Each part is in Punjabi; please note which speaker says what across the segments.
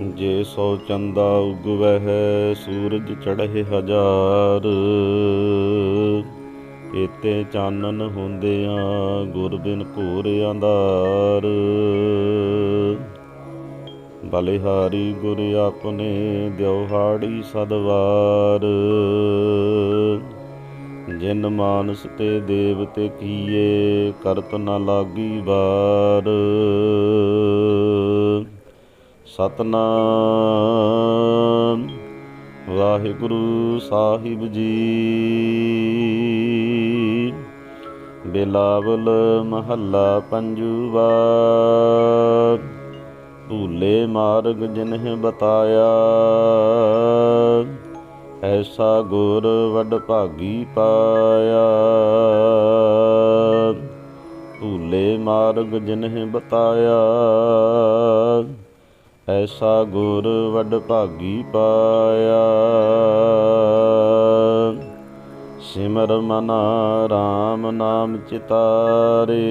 Speaker 1: ਜੇ ਸੋ ਚੰਦਾ ਉਗਵਹਿ, ਸੂਰਜ ਚੜ੍ਹੇ ਹਜ਼ਾਰ। ਏਤੇ ਚਾਨਣ ਹੁੰਦਿਆਂ ਗੁਰ ਬਿਨ ਘੋਰ ਅੰਧਾਰ। ਬਲਿਹਾਰੀ ਗੁਰ ਆਪਣੇ ਦਿਵਹਾੜੀ ਸਦਵਾਰ। ਜਿਨ ਮਾਨਸ ਤੇ ਦੇਵ ਤੇ ਕੀਏ, ਕਰਤ ਨ ਲਾਗੀ ਵਾਰ। ਸਤਨਾਮ। ਵਾਹਿਗੁਰੂ ਸਾਹਿਬ ਜੀ। ਬਿਲਾਵਲ ਮਹੱਲਾ ਪੰਜੂਵਾ। ਭੂਲੇ ਮਾਰਗ ਜਿਨਹਿ ਬਤਾਇਆ। ਐਸਾ ਗੁਰ ਵੱਡ ਭਾਗੀ ਪਾਇਆ। ਭੂਲੇ ਮਾਰਗ ਜਿਨਹਿ ਬਤਾਇਆ। ਐਸਾ ਗੁਰ ਵੱਡ ਭਾਗੀ ਪਾਇਆ। ਸਿਮਰ ਮਨਾ RAM ਨਾਮ ਚਿਤਾਰੇ।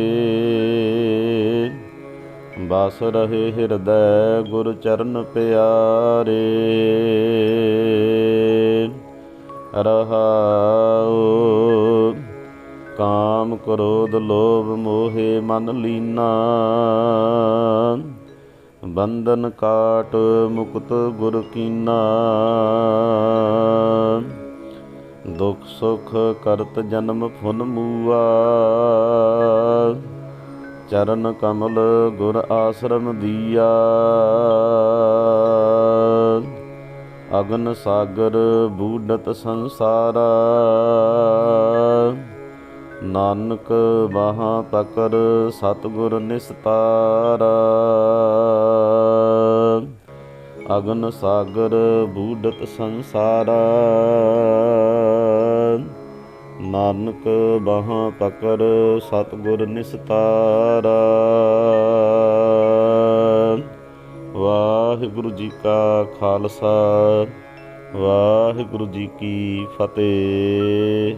Speaker 1: ਬਸ ਰਹੇ ਹਿਰਦੈ ਗੁਰ ਚਰਨ ਪਿਆਰੇ। ਰਹਾਉ ਕਾਮ ਕ੍ਰੋਧ ਲੋਭ ਮੋਹਿ ਮਨ ਲੀਨਾ। ਬੰਧਨ ਕਾਟ ਮੁਕਤ ਗੁਰ ਕੀਨਾ। ਦੁਖ ਸੁਖ ਕਰਤ ਜਨਮ ਫੁਨ ਮੂਆ। ਚਰਨ ਕਮਲ ਗੁਰ ਆਸ਼ਰਮ ਦੀਆ। ਅਗਨ ਸਾਗਰ ਬੂਡਤ ਸੰਸਾਰਾ। ਨਾਨਕ ਬਾਹਾਂ ਤਕਰ ਸਤਗੁਰ ਨਿਸਤਾਰਾ। ਅਗਨ ਸਾਗਰ ਬੂਡਤ ਸੰਸਾਰਾ। ਨਾਨਕ ਬਾਹਾਂ ਪਕਰ ਸਤਗੁਰ ਨਿਸਤਾਰਾ। ਵਾਹਿਗੁਰੂ ਜੀ ਕਾ ਖਾਲਸਾ, ਵਾਹਿਗੁਰੂ ਜੀ ਕੀ ਫਤਿਹ।